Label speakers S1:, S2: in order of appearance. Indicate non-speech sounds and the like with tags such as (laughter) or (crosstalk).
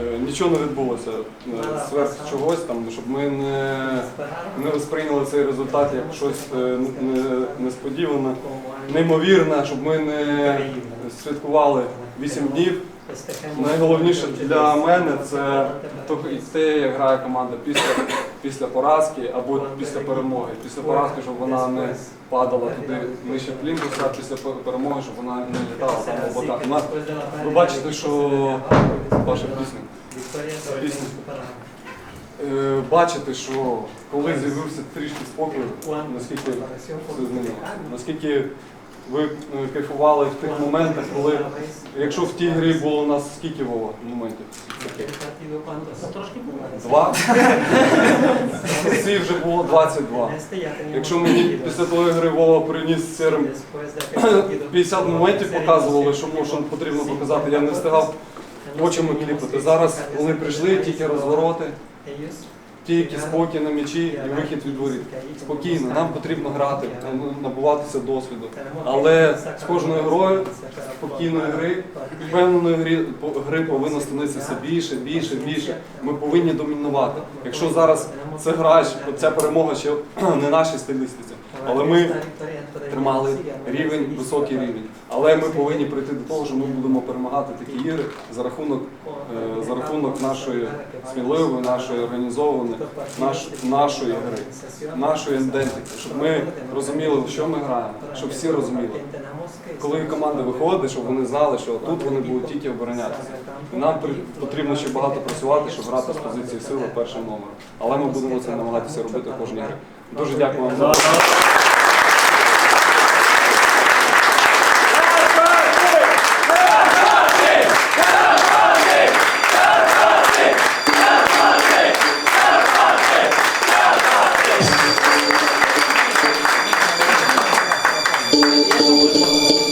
S1: е, нічого не відбулося сверх чогось там, щоб ми не, не сприйняли цей результат як щось е, несподіване, неймовірне, щоб ми не святкували 8 днів. Найголовніше для мене це те, як грає команда після, після поразки або після перемоги. Після поразки, щоб вона не падала туди нижче плінтуса, а після перемоги, щоб вона не літала там облаках. У нас ви бачите, що ваша пісня. Пісня. Е, бачите, що коли з'явився трішки спокою, наскільки. Наскільки ви е, кайфували в тих моментах, коли, якщо в тій грі було у нас скільки Вова моментів?
S2: Трошки.
S1: Два? В цій вже було 22. Якщо мені після тої гри Вова приніс серим 50 моментів показували, що що потрібно показати, я не встигав очима кліпати. Зараз вони прийшли, тільки розвороти, тільки спокій на м'ячі і вихід від воріт. Спокійно, нам потрібно грати, набуватися досвіду. Але з кожною грою, спокійної гри, впевненої гри, гри повинно становитися все більше, більше, більше. Ми повинні домінувати. Якщо зараз це гра, ця перемога ще (clears throat) не нашій стилістиці, але ми тримали рівень, високий рівень. Але ми повинні прийти до того, що ми будемо перемагати такі ігри за рахунок, е, за рахунок нашої сміливої, нашої організованої, наш, нашої гри, нашої ідентики, щоб ми розуміли, в що ми граємо, щоб всі розуміли. Коли команда виходить, щоб вони знали, що тут вони будуть тільки оборонятися. І нам потрібно ще багато працювати, щоб грати з позиції сили першим номером. Але ми будемо це намагатися робити в кожній грі. Дуже дякую вам 耶
S3: 稣，耶稣。